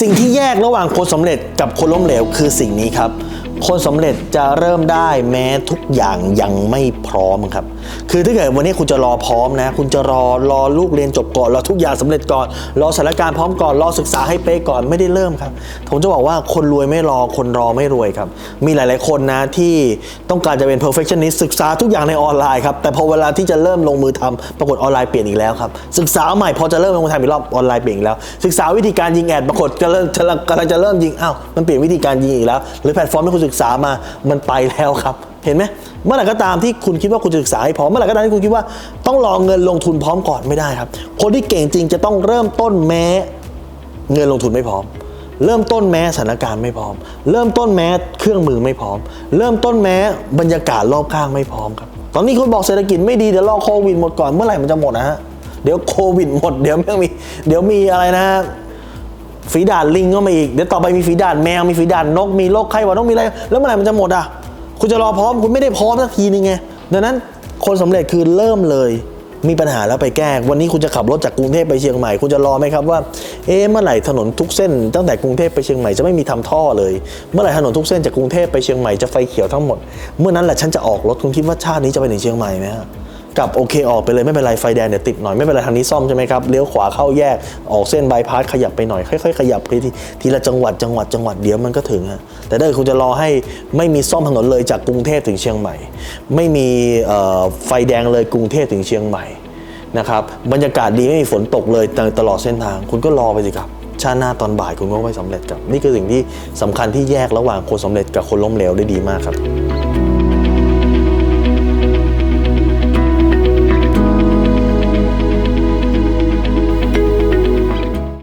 สิ่งที่แยกระหว่างคนสำเร็จกับคนล้มเหลวคือสิ่งนี้ครับ คนสำเร็จจะเริ่มได้แม้ทุกอย่างยังไม่พร้อมครับ คือถ้าเกิดวันนี้คุณจะรอพร้อมนะ คุณจะรอรอลูกเรียนจบก่อนรอทุกอย่างสำเร็จก่อน รอสถานการณ์พร้อมก่อนรอศึกษาให้เป๊ะก่อนไม่ได้เริ่มครับ ผมจะบอกว่าคนรวยไม่รอคนรอไม่รวยครับ มีหลาย ๆ คนนะที่ต้องการจะเป็น perfectionist ศึกษาทุกอย่างในออนไลน์ครับแต่พอเวลาที่จะเริ่มลงมือทำปรากฏออนไลน์เปลี่ยนอีกแล้วครับศึกษาใหม่พอจะเริ่มลงมือทำอีกรอบออนไลน์เปลี่ยนอีกแล้ว ศึกษาวิธีการยิงแอดปรากฏกำลังกำลังจะเริ่มยิงอ้าวมันเปลี่ยนวิธีการยิงอีกแล้วหรือแพลตฟอร์มที่คุณศึกษามามันไปแล้วครับ เห็นไหมเมื่อไหร่ก็ตามที่คุณคิดว่าคุณจะศึกษาให้พร้อมเมื่อไหร่ก็ตามที่คุณคิดว่าต้องรอเงินลงทุนพร้อมก่อนไม่ได้ครับ คนที่เก่งจริงจะต้องเริ่มต้นแม้ เงินลงทุนไม่พร้อม เริ่มต้นแม้สถานการณ์ไม่พร้อม เริ่มต้นแม้เครื่องมือไม่พร้อม เริ่มต้นแม้บรรยากาศรอบข้างไม่พร้อมครับตอนนี้คุณบอกเศรษฐกิจไม่ดีเดี๋ยวรอโควิดหมดก่อนเมื่อไหร่มันจะหมดนะฮะเดี๋ยวโควิดหมดเดี๋ยวไม่มีเดี๋ยวมีอะไรนะฮะ ฝีดาดลิงก็มาอีก เดี๋ยวต่อไปมีฝีดาดแมว มีฝีดาดนก มีโรคไข้หวัดนก มีอะไร แล้วเมื่อไหร่มันจะหมดอะ คุณจะรอพร้อม คุณไม่ได้พร้อมสักทีนึงไง ดังนั้นคนสำเร็จคือเริ่มเลย มีปัญหาแล้วไปแก้ วันนี้คุณจะขับรถจากกรุงเทพไปเชียงใหม่ คุณจะรอไหมครับว่า เอ๊ะ เมื่อไหร่ถนนทุกเส้น ตั้งแต่กรุงเทพไปเชียงใหม่จะไม่มีทำท่อเลย เมื่อไหร่ถนนทุกเส้นจากกรุงเทพไปเชียงใหม่จะไฟเขียวทั้งหมด เมื่อนั้นแหละฉันจะออกรถ คุณคิดว่าชาตินี้จะไปถึงเชียงใหม่ไหมฮะ กลับโอเคออกไปเลยไม่เป็นไรไฟแดงเดี๋ยติดหน่อยไม่เป็นไรทางนี้ซ่อมใช่ไหมครับเลี้ยวขวาเข้าแยกออกเส้นบายพาสขยับไปหน่อยค่อยๆขยับไปทีทีละจังหวัดจังหวัดจังหวัดเดี๋ยวมันก็ถึงฮะแต่ถ้าเกิดคุณจะรอให้ไม่มีซ่อมถนนเลยจากกรุงเทพถึงเชียงใหม่ ไม่มีไฟแดงเลยกรุงเทพถึงเชียงใหม่นะครับบรรยากาศดีไม่มีฝนตกเลยตลอดเส้นทาง คุณก็รอไปสิครับชาติหน้าตอนบ่ายคุณก็ไม่สำเร็จครับนี่คือสิ่งที่สำคัญที่แยกระหว่างคนสำเร็จกับคนล้มเหลวได้ดีมากครับ